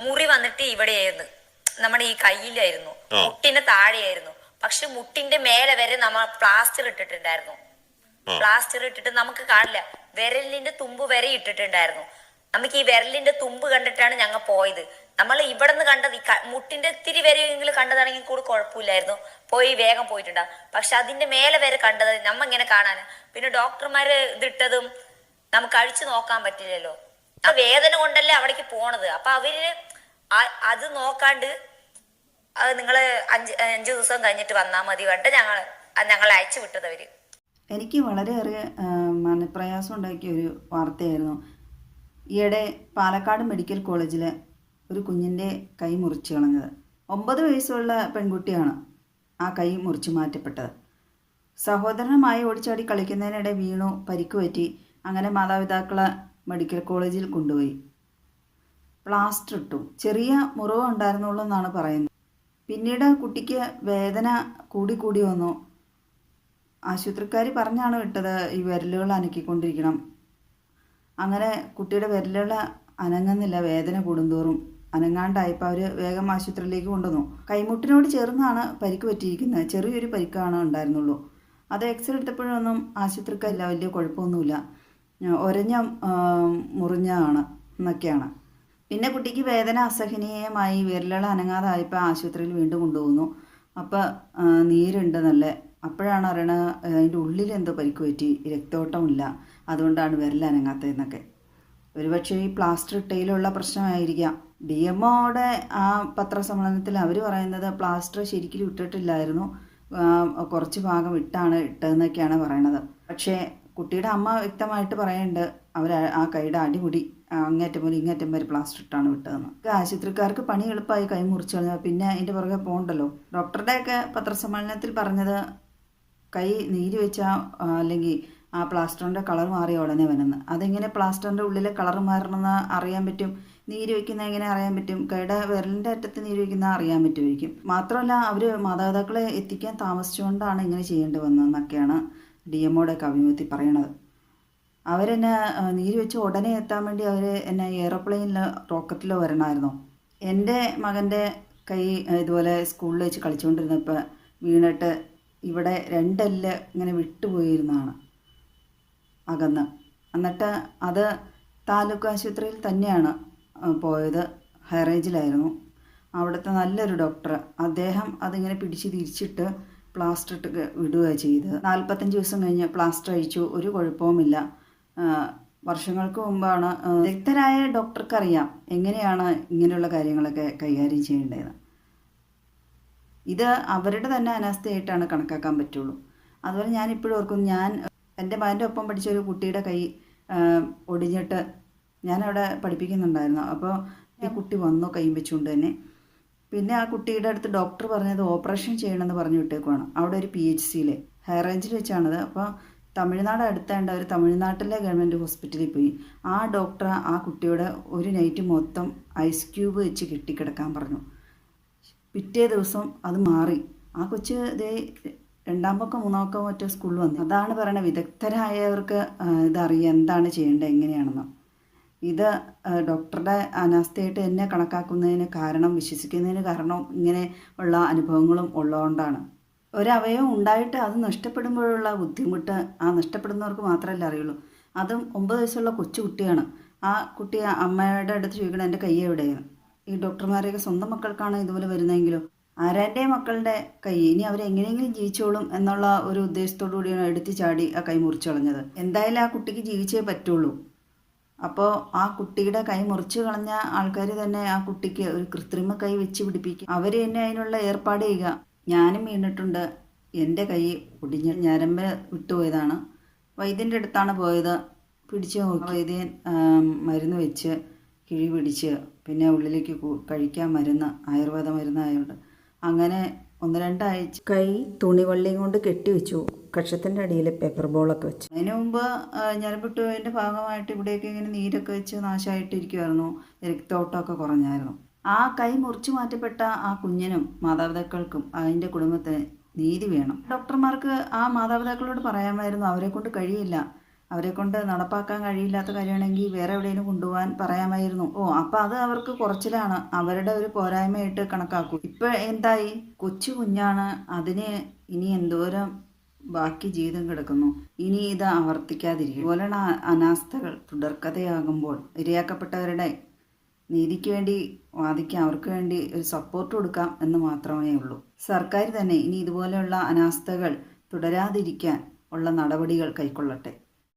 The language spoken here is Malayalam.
മുറി വന്നിട്ട് ഇവിടെയായിരുന്നു. നമ്മുടെ ഈ കയ്യിലായിരുന്നു. മുട്ടിന്റെ താഴെയായിരുന്നു. പക്ഷെ മുട്ടിന്റെ മേലെ വരെ നമ്മൾ പ്ലാസ്റ്റർ ഇട്ടിട്ടുണ്ടായിരുന്നു. പ്ലാസ്റ്റർ ഇട്ടിട്ട് നമുക്ക് കാണില്ല. വിരലിന്റെ തുമ്പ് വരെ ഇട്ടിട്ടുണ്ടായിരുന്നു. നമുക്ക് ഈ വിരലിന്റെ തുമ്പ് കണ്ടിട്ടാണ് ഞങ്ങൾ പോയത്. നമ്മൾ ഇവിടെ നിന്ന് കണ്ടത് മുട്ടിന്റെ ഇത്തിരി വരെയെങ്കിലും കണ്ടതാണെങ്കിൽ കൂടെ കുഴപ്പമില്ലായിരുന്നു. പോയി വേഗം പോയിട്ടുണ്ടാവും പക്ഷെ അതിന്റെ മേലെ വരെ കണ്ടത് നമ്മ ഇങ്ങനെ കാണാൻ. പിന്നെ ഡോക്ടർമാര് ഇതിട്ടതും നമുക്ക് അഴിച്ചു നോക്കാൻ പറ്റില്ലല്ലോ. ആ വേദന കൊണ്ടല്ലേ അവിടേക്ക് പോണത്. അപ്പൊ അവർ അത് നോക്കാണ്ട് അത് അഞ്ച് അഞ്ചു ദിവസം കഴിഞ്ഞിട്ട് വന്നാ മതി കണ്ട് ഞങ്ങൾ ഞങ്ങളെ അയച്ചു വിട്ടത് അവർ. എനിക്ക് വളരെയേറെ മനപ്രയാസം ഉണ്ടാക്കിയ ഒരു വാർത്തയായിരുന്നു. ഈയിടെ പാലക്കാട് മെഡിക്കൽ കോളേജിലെ ഒരു കുഞ്ഞിന്റെ കൈ മുറിച്ചു കളഞ്ഞത്. ഒമ്പത് വയസ്സുള്ള പെൺകുട്ടിയാണ് ആ കൈ മുറിച്ചു മാറ്റപ്പെട്ടത്. സഹോദരനുമായി ഓടിച്ചാടി കളിക്കുന്നതിനിടെ വീണു പരിക്ക് പറ്റി. അങ്ങനെ മാതാപിതാക്കളെ മെഡിക്കൽ കോളേജിൽ കൊണ്ടുപോയി. പ്ലാസ്റ്റർ ഇട്ടു. ചെറിയ മുറിവ് ഉണ്ടായിരുന്നുള്ളൂ എന്നാണ് പറയുന്നത്. പിന്നീട് കുട്ടിക്ക് വേദന കൂടി കൂടി വന്നു. ആശുപത്രിക്കാർ പറഞ്ഞാണ് വിട്ടത് ഈ വിരലുകൾ അനക്കിക്കൊണ്ടിരിക്കണം. അങ്ങനെ കുട്ടിയുടെ വിരലുകൾ അനങ്ങുന്നില്ല വേദന കൂടുന്തോറും. അനങ്ങാണ്ടായപ്പോൾ അവർ വേഗം ആശുപത്രിയിലേക്ക് കൊണ്ടുവന്നു. കൈമുട്ടിനോട് ചേർന്നാണ് പരിക്ക് പറ്റിയിരിക്കുന്നത്. ചെറിയൊരു പരിക്കാണ് ഉണ്ടായിരുന്നുള്ളൂ. അത് എക്സ്റേ എടുത്തപ്പോഴൊന്നും ആശുപത്രിക്കാരില്ല വലിയ കുഴപ്പമൊന്നുമില്ല. ഒരഞ്ഞ മുറിഞ്ഞതാണ് എന്നൊക്കെയാണ്. പിന്നെ കുട്ടിക്ക് വേദന അസഹനീയമായി വിരലുകൾ അനങ്ങാതായപ്പോൾ ആശുപത്രിയിൽ വീണ്ടും കൊണ്ടുപോകുന്നു. അപ്പോൾ നീരുണ്ട് നല്ല. അപ്പോഴാണ് അറിയണത് അതിന്റെ ഉള്ളിൽ എന്തോ പരിക്ക് പറ്റി രക്തോട്ടമില്ല. അതുകൊണ്ടാണ് വിരൽ അനങ്ങാത്തതെന്നൊക്കെ. ഒരുപക്ഷെ ഈ പ്ലാസ്റ്റർ ഇട്ടയിലുള്ള പ്രശ്നമായിരിക്കാം. ഡി എം ഒയുടെ ആ പത്രസമ്മേളനത്തിൽ അവർ പറയുന്നത് പ്ലാസ്റ്റർ ശരിക്കും ഇട്ടിട്ടില്ലായിരുന്നു. കുറച്ച് ഭാഗം ഇട്ടാണ് ഇട്ടതെന്നൊക്കെയാണ് പറയണത്. പക്ഷേ കുട്ടിയുടെ അമ്മ വ്യക്തമായിട്ട് പറയുന്നുണ്ട് അവർ ആ കൈയുടെ അടിമുടി അങ്ങേറ്റം മുതൽ ഇങ്ങേറ്റം വരെ പ്ലാസ്റ്റർ ഇട്ടാണ് വിട്ടതെന്ന്. ആശുപത്രിക്കാർക്ക് പണി എളുപ്പമായി കൈ മുറിച്ചു കളഞ്ഞാൽ പിന്നെ അതിന്റെ പുറകെ പോകണ്ടല്ലോ. ഡോക്ടറുടെയൊക്കെ പത്രസമ്മേളനത്തിൽ പറഞ്ഞത് കൈ നീര് വെച്ചാൽ അല്ലെങ്കിൽ ആ പ്ലാസ്റ്ററിന്റെ കളർ മാറിയ ഉടനെ വരുന്നത് അതെങ്ങനെ പ്ലാസ്റ്ററിന്റെ ഉള്ളിലെ കളർ മാറണമെന്ന് അറിയാൻ പറ്റും? നീര് വയ്ക്കുന്ന എങ്ങനെ അറിയാൻ പറ്റും? കൈയുടെ വിരലിന്റെ അറ്റത്ത് നീര് വയ്ക്കുന്ന അറിയാൻ പറ്റുമായിരിക്കും. മാത്രമല്ല അവർ മാതാപിതാക്കളെ എത്തിക്കാൻ താമസിച്ചുകൊണ്ടാണ് ഇങ്ങനെ ചെയ്യേണ്ടി വന്നതെന്നൊക്കെയാണ് ഡി എമ്മോടെ അഭിമുഖത്തിൽ പറയണത്. അവരെന്നെ നീര് വെച്ച് ഉടനെ എത്താൻ വേണ്ടി അവർ എന്നെ എയറോപ്ലെയിനിൽ റോക്കറ്റിലോ വരണമായിരുന്നു എന്റെ മകന്റെ കൈ ഇതുപോലെ സ്കൂളിൽ വെച്ച് കളിച്ചുകൊണ്ടിരുന്നപ്പോൾ വീണിട്ട് ഇവിടെ രണ്ടല്ല് ഇങ്ങനെ വിട്ടുപോയിരുന്നതാണ് അകന്ന്. എന്നിട്ട് അത് താലൂക്ക് ആശുപത്രിയിൽ തന്നെയാണ് പോയത്. ഹൈറേഞ്ചിലായിരുന്നു. അവിടുത്തെ നല്ലൊരു ഡോക്ടർ അദ്ദേഹം അതിങ്ങനെ പിടിച്ച് തിരിച്ചിട്ട് പ്ലാസ്റ്റർ ഇട്ട് വിടുകയാണ് ചെയ്തത്. നാൽപ്പത്തഞ്ച് ദിവസം കഴിഞ്ഞ് പ്ലാസ്റ്റർ അഴിച്ചു. ഒരു കുഴപ്പവുമില്ല. വർഷങ്ങൾക്ക് മുമ്പാണ് വിദഗ്ധരായ ഡോക്ടർക്കറിയാം എങ്ങനെയാണ് ഇങ്ങനെയുള്ള കാര്യങ്ങളൊക്കെ കൈകാര്യം ചെയ്യേണ്ടത്. ഇത് അവരുടെ തന്നെ അനാസ്ഥയായിട്ടാണ് കണക്കാക്കാൻ പറ്റുള്ളൂ. അതുപോലെ ഞാൻ ഇപ്പോഴും ഓർക്കും ഞാൻ എന്റെ മകന്റെ ഒപ്പം പഠിച്ച ഒരു കുട്ടിയുടെ കൈ ഒടിഞ്ഞിട്ട് ഞാനവിടെ പഠിപ്പിക്കുന്നുണ്ടായിരുന്നു. അപ്പോൾ ഈ കുട്ടി വന്നു കൈ വെച്ചുകൊണ്ട് തന്നെ. പിന്നെ ആ കുട്ടിയുടെ അടുത്ത് ഡോക്ടർ പറഞ്ഞത് ഓപ്പറേഷൻ ചെയ്യണമെന്ന് പറഞ്ഞു വിട്ടേക്കുവാണ്. അവിടെ ഒരു പി എച്ച് സിയിലെ ഹൈ റേഞ്ചിൽ വെച്ചാണത് അപ്പോൾ തമിഴ്നാട് അടുത്താണ്ട് അവർ തമിഴ്നാട്ടിലെ ഗവൺമെന്റ് ഹോസ്പിറ്റലിൽ പോയി. ആ ഡോക്ടർ ആ കുട്ടിയുടെ ഒരു നൈറ്റ് മൊത്തം ഐസ് ക്യൂബ് വെച്ച് കെട്ടിക്കിടക്കാൻ പറഞ്ഞു. പിറ്റേ ദിവസം അത് മാറി. ആ കൊച്ച് ഇതേ രണ്ടാം പക്കം മൂന്നാം പക്കം മറ്റോ സ്കൂളിൽ വന്നു. അതാണ് പറയുന്നത് വിദഗ്ധരായവർക്ക് ഇതറിയാം. എന്താണ് ചെയ്യേണ്ടത്? എങ്ങനെയാണെന്ന്. ഇത് ഡോക്ടറുടെ അനാസ്ഥയായിട്ട് എന്നെ കണക്കാക്കുന്നതിന് കാരണം വിശ്വസിക്കുന്നതിന് കാരണം ഇങ്ങനെ ഉള്ള അനുഭവങ്ങളും ഉള്ളതുകൊണ്ടാണ്. ഒരവയവം ഉണ്ടായിട്ട് അത് നഷ്ടപ്പെടുമ്പോഴുള്ള ബുദ്ധിമുട്ട് ആ നഷ്ടപ്പെടുന്നവർക്ക് മാത്രമല്ല അറിയുള്ളൂ. അതും ഒമ്പത് വയസ്സുള്ള കൊച്ചു കുട്ടിയാണ്. ആ കുട്ടി അമ്മയുടെ അടുത്ത് ചോദിക്കണം എന്റെ കൈ എവിടെയാണ്? ഈ ഡോക്ടർമാരെയൊക്കെ സ്വന്തം മക്കൾക്കാണ് ഇതുപോലെ വരുന്നതെങ്കിലും? ആരാന്റെ മക്കളുടെ കൈ? ഇനി അവരെങ്ങനെയെങ്കിലും ജീവിച്ചോളും എന്നുള്ള ഒരു ഉദ്ദേശത്തോടു കൂടിയാണ് എടുത്തു ചാടി ആ കൈ മുറിച്ചു കളഞ്ഞത്. എന്തായാലും ആ കുട്ടിക്ക് ജീവിച്ചേ പറ്റുള്ളൂ. അപ്പോൾ ആ കുട്ടിയുടെ കൈ മുറിച്ചു കളഞ്ഞ ആൾക്കാർ തന്നെ ആ കുട്ടിക്ക് ഒരു കൃത്രിമ കൈ വെച്ച് പിടിപ്പിക്കും. അവർ തന്നെ അതിനുള്ള ഏർപ്പാട് ചെയ്യുക. ഞാനും വീണിട്ടുണ്ട്. എന്റെ കൈ ഒടിഞ്ഞ് ഞരമ്പ് വിട്ടുപോയതാണ് വൈദ്യന്റെ അടുത്താണ് പോയത്. പിടിച്ച് വൈദ്യൻ മരുന്ന് വെച്ച് കിഴി പിടിച്ച് പിന്നെ ഉള്ളിലേക്ക് കഴിക്കാൻ മരുന്ന് ആയുർവേദ മരുന്നായതുകൊണ്ട് അങ്ങനെ ഒന്ന് രണ്ടാഴ്ച കൈ തുണിവള്ളിയും കൊണ്ട് കെട്ടിവെച്ചു. കക്ഷത്തിന്റെ അടിയിൽ പേപ്പർ ബോളൊക്കെ വെച്ച്. അതിനു മുമ്പ് ആ, ഞരമ്പിട്ടുപോയതിന്റെ ഭാഗമായിട്ട് ഇവിടെയൊക്കെ ഇങ്ങനെ നീരൊക്കെ വെച്ച് നാശമായിട്ടിരിക്കുമായിരുന്നു രക്തോട്ടമൊക്കെ കുറഞ്ഞായിരുന്നു. ആ കൈ മുറിച്ചു മാറ്റപ്പെട്ട ആ കുഞ്ഞിനും മാതാപിതാക്കൾക്കും അതിന്റെ കുടുംബത്തിന് നീതി വേണം. ഡോക്ടർമാർക്ക് ആ മാതാപിതാക്കളോട് പറയാമായിരുന്നു അവരെ കൊണ്ട് കഴിയില്ല. അവരെ കൊണ്ട് നടപ്പാക്കാൻ കഴിയില്ലാത്ത കാര്യമാണെങ്കിൽ വേറെ എവിടെയെങ്കിലും കൊണ്ടുപോകാൻ പറയാമായിരുന്നു. ഓ അപ്പം അത് അവർക്ക് കുറച്ചിലാണ്. അവരുടെ ഒരു പോരായ്മയായിട്ട് കണക്കാക്കും. ഇപ്പം എന്തായി? കൊച്ചു കുഞ്ഞാണ്. അതിന് ഇനി എന്തോരം ബാക്കി ജീവിതം കിടക്കുന്നു. ഇനി ഇത് ആവർത്തിക്കാതിരിക്കും ഇതുപോലെയുള്ള അനാസ്ഥകൾ തുടർക്കഥയാകുമ്പോൾ ഇരയാക്കപ്പെട്ടവരുടെ നീതിക്ക് വേണ്ടി വാദിക്കാം. അവർക്ക് വേണ്ടി ഒരു സപ്പോർട്ട് കൊടുക്കാം എന്ന് മാത്രമേ ഉള്ളൂ. സർക്കാർ തന്നെ ഇനി ഇതുപോലെയുള്ള അനാസ്ഥകൾ തുടരാതിരിക്കാൻ ഉള്ള നടപടികൾ കൈക്കൊള്ളട്ടെ.